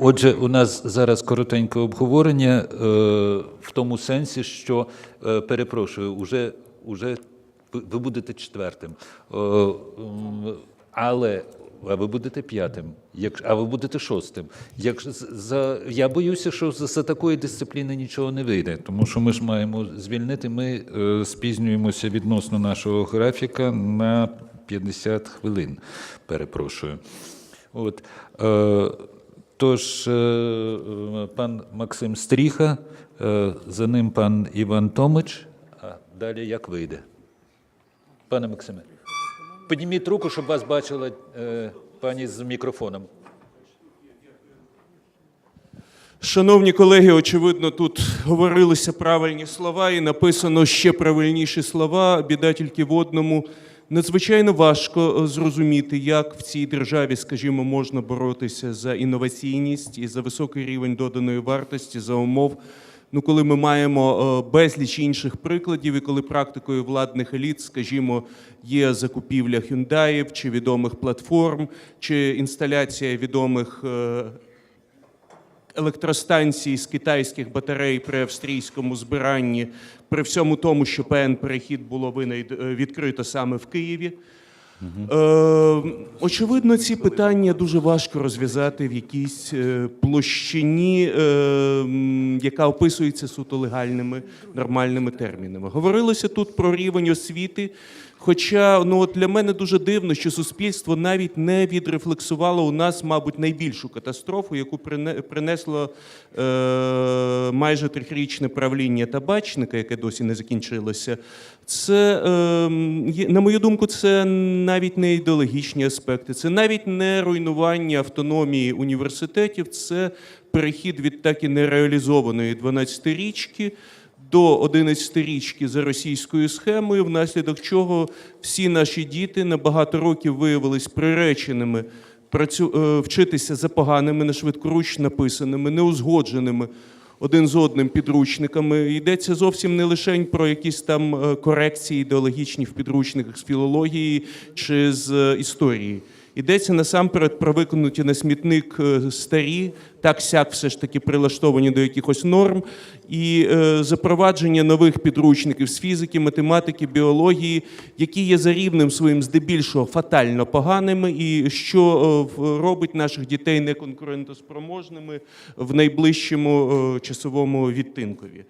Отже, у нас зараз коротеньке обговорення е, в тому сенсі, що е, перепрошую, уже, уже ви- будете четвертим. Е, але а ви будете п'ятим, як, а ви будете шостим. Як, за, я боюся, що за, за такої дисципліни нічого не вийде, тому що ми ж маємо звільнити. Ми е, спізнюємося відносно нашого графіка на 50 хвилин. Перепрошую. От, е, тож, е, е, пан Максим Стріха, е, за ним пан Іван Томич, а далі як вийде? Пане Максиме, підніміть руку, щоб вас бачила пані з мікрофоном. Шановні колеги, очевидно, тут говорилися правильні слова і написано ще правильніші слова. Біда тільки в одному. Надзвичайно важко е, зрозуміти, як в цій державі, скажімо, можна боротися за інноваційність і за високий рівень доданої вартості за умов. Ну, коли ми маємо е, безліч інших прикладів, і коли практикою владних еліт, скажімо, є закупівля Hyundai чи відомих платформ, чи інсталяція відомих е, електростанцій з китайських батарей при австрійському збиранні, при всьому тому, що ПН перехід було винайд- е, відкрито саме в Києві. Е, очевидно, ці питання дуже важко розв'язати в якійсь е, площині, е, яка описується суто легальними нормальними термінами. Говорилося тут про рівень освіти. Хоча ну от для мене дуже дивно, що суспільство навіть не відрефлексувало у нас, мабуть, найбільшу катастрофу, яку прине- принесло е, майже трьохрічне правління табачника, яке досі не закінчилося. Це, е, на мою думку, це навіть не ідеологічні аспекти, це навіть не руйнування автономії університетів, це перехід від так і нереалізованої 12-річки до 11-річки за російською схемою, внаслідок чого всі наші діти на багато років виявились приреченими е, вчитися за поганими, нешвидкоруч написаними, неузгодженими один з одним підручниками. Йдеться зовсім не лише про якісь там е, корекції ідеологічні в підручниках з філології чи з е, історії. Йдеться насамперед про виконуті на смітник е, старі, так сяк все ж таки прилаштовані до якихось норм, і е, запровадження нових підручників з фізики, математики, біології, які є за рівнем своїм здебільшого фатально поганими, і що е, робить наших дітей неконкурентоспроможними в найближчому часовому відтинкові.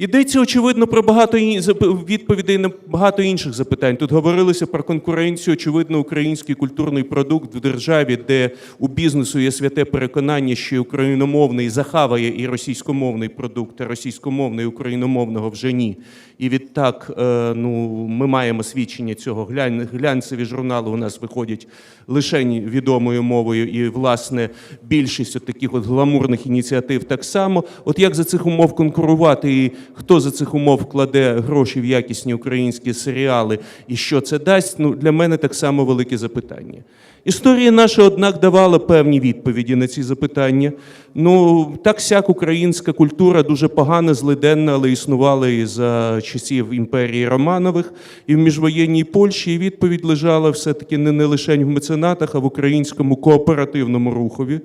Йдеться, очевидно, про багато відповідей на багато інших запитань. Тут говорилося про конкуренцію. Очевидно, український культурний продукт в державі, де у бізнесу є святе переконання, що україномовний захаває і російськомовний продукт, а російськомовний україномовного вже ні. І відтак, е, ну, ми маємо свідчення цього. Глянь- Глянцеві журнали у нас виходять лише відомою мовою, і власне більшість от таких от гламурних ініціатив так само. От як за цих умов конкурувати, і хто за цих умов вкладе гроші в якісні українські серіали, і що це дасть? Ну для мене так само велике запитання. Історія наша, однак, давала певні відповіді на ці запитання. Ну, так сяк українська культура дуже погана, злиденна, але існувала і за часів імперії Романових, і в міжвоєнній Польщі. І відповідь лежала все-таки не, лише в меценатах, а в українському кооперативному рухові.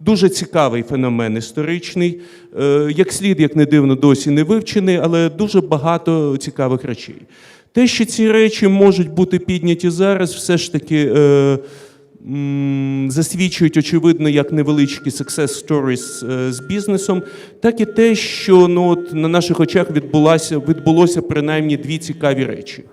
Дуже цікавий феномен історичний, е, як слід, як не дивно, досі не вивчений, але дуже багато цікавих речей. Те, що ці речі можуть бути підняті зараз, все ж таки. Е, засвідчують, очевидно, як невеличкі success stories е, з бізнесом, так і те, що ну, от, на наших очах відбулося, відбулося принаймні дві цікаві речі.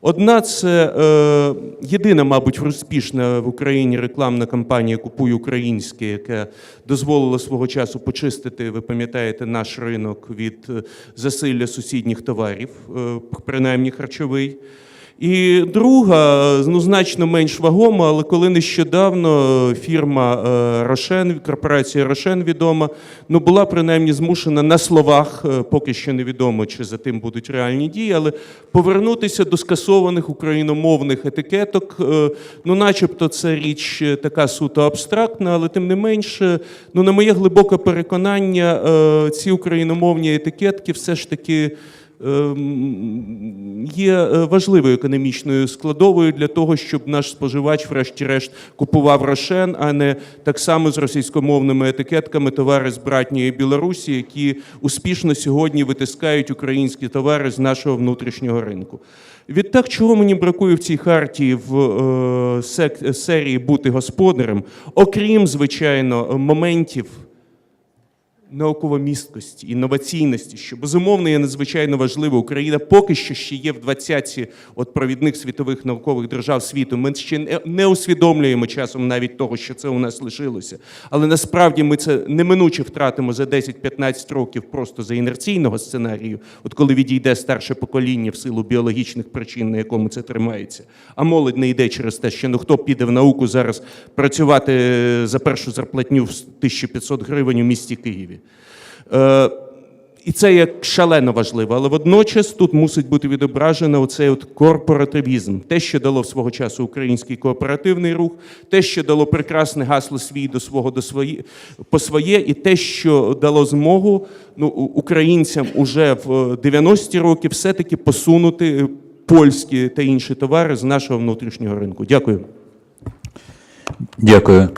Одна це е, єдина, мабуть, успішна в Україні рекламна кампанія Купуй українське, яка дозволила свого часу почистити, ви пам'ятаєте, наш ринок від е, засилля сусідніх товарів, е, принаймні харчовий. І друга, ну значно менш вагома, але коли нещодавно фірма е, Рошен, корпорація Рошен відома, ну була принаймні змушена на словах, е, поки що невідомо, чи за тим будуть реальні дії, але повернутися до скасованих україномовних етикеток. Е, Ну, начебто, це річ е, така суто абстрактна, але тим не менше, ну на моє глибоке переконання, е, ці україномовні етикетки все ж таки ем, є е, важливою економічною складовою для того, щоб наш споживач, врешті-решт, купував рошен, а не так само з російськомовними етикетками товари з братньої Білорусі, які успішно сьогодні витискають українські товари з нашого внутрішнього ринку. Відтак, чого мені бракує в цій хартії в е, серії бути господарем, окрім, звичайно, моментів науковомісткості, інноваційності, що безумовно є надзвичайно важливо. Україна поки що ще є в двадцятці от провідних світових наукових держав світу. Ми ще не- не усвідомлюємо часом навіть того, що це у нас лишилося. Але насправді ми це неминуче втратимо за 10-15 років просто за інерційного сценарію, от коли відійде старше покоління в силу біологічних причин, на якому це тримається. А молодь не йде через те, що ну хто піде в науку зараз працювати е, за першу зарплатню в 1500 гривень у місті Києві. Е, і це є шалено важливо, але водночас тут мусить бути відображено оцей от корпоративізм, те, що дало свого часу український кооперативний рух, те, що дало прекрасне гасло свій до свого до свої, по своє, і те, що дало змогу ну, українцям уже в е, 90-ті роки все-таки посунути польські та інші товари з нашого внутрішнього ринку. Дякую. Дякую.